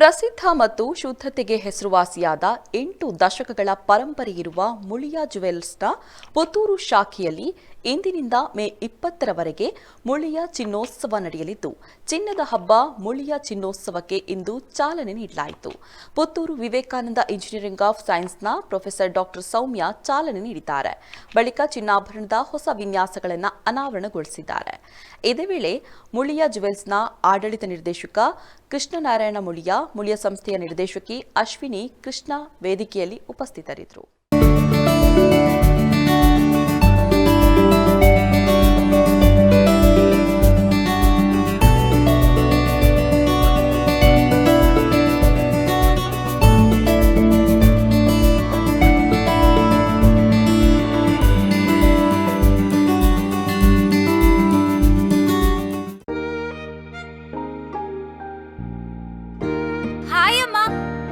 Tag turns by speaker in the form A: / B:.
A: ಪ್ರಸಿದ್ಧ ಮತ್ತು ಶುದ್ಧತೆಗೆ ಹೆಸರುವಾಸಿಯಾದ ಎಂಟು ದಶಕಗಳ ಪರಂಪರೆಯಿರುವ ಮುಳಿಯಾ ಜುವೆಲ್ಸ್ನ ಪುತ್ತೂರು ಶಾಖೆಯಲ್ಲಿ ಇಂದಿನಿಂದ ಮೇ ಇಪ್ಪತ್ತರವರೆಗೆ ಮುಳಿಯಾ ಚಿನ್ನೋತ್ಸವ ನಡೆಯಲಿದ್ದು, ಚಿನ್ನದ ಹಬ್ಬ ಮುಳಿಯಾ ಚಿನ್ನೋತ್ಸವಕ್ಕೆ ಇಂದು ಚಾಲನೆ ನೀಡಲಾಯಿತು. ಪುತ್ತೂರು ವಿವೇಕಾನಂದ ಇಂಜಿನಿಯರಿಂಗ್ ಆಫ್ ಸೈನ್ಸ್ನ ಪ್ರೊಫೆಸರ್ ಡಾಕ್ಟರ್ ಸೌಮ್ಯ ಚಾಲನೆ ನೀಡಿದ್ದಾರೆ. ಬಳಿಕ ಚಿನ್ನಾಭರಣದ ಹೊಸ ವಿನ್ಯಾಸಗಳನ್ನು ಅನಾವರಣಗೊಳಿಸಿದ್ದಾರೆ. ಇದೇ ವೇಳೆ ಮುಳಿಯಾ ಜುವೆಲ್ಸ್ನ ಆಡಳಿತ ನಿರ್ದೇಶಕ ಕೃಷ್ಣನಾರಾಯಣ ಮುಳಿಯಾ ಮುಳಿಯಾ ಸಂಸ್ಥೆಯ ನಿರ್ದೇಶಕಿ ಅಶ್ವಿನಿ ಕೃಷ್ಣ ವೇದಿಕೆಯಲ್ಲಿ ಉಪಸ್ಥಿತರಿದ್ದರು.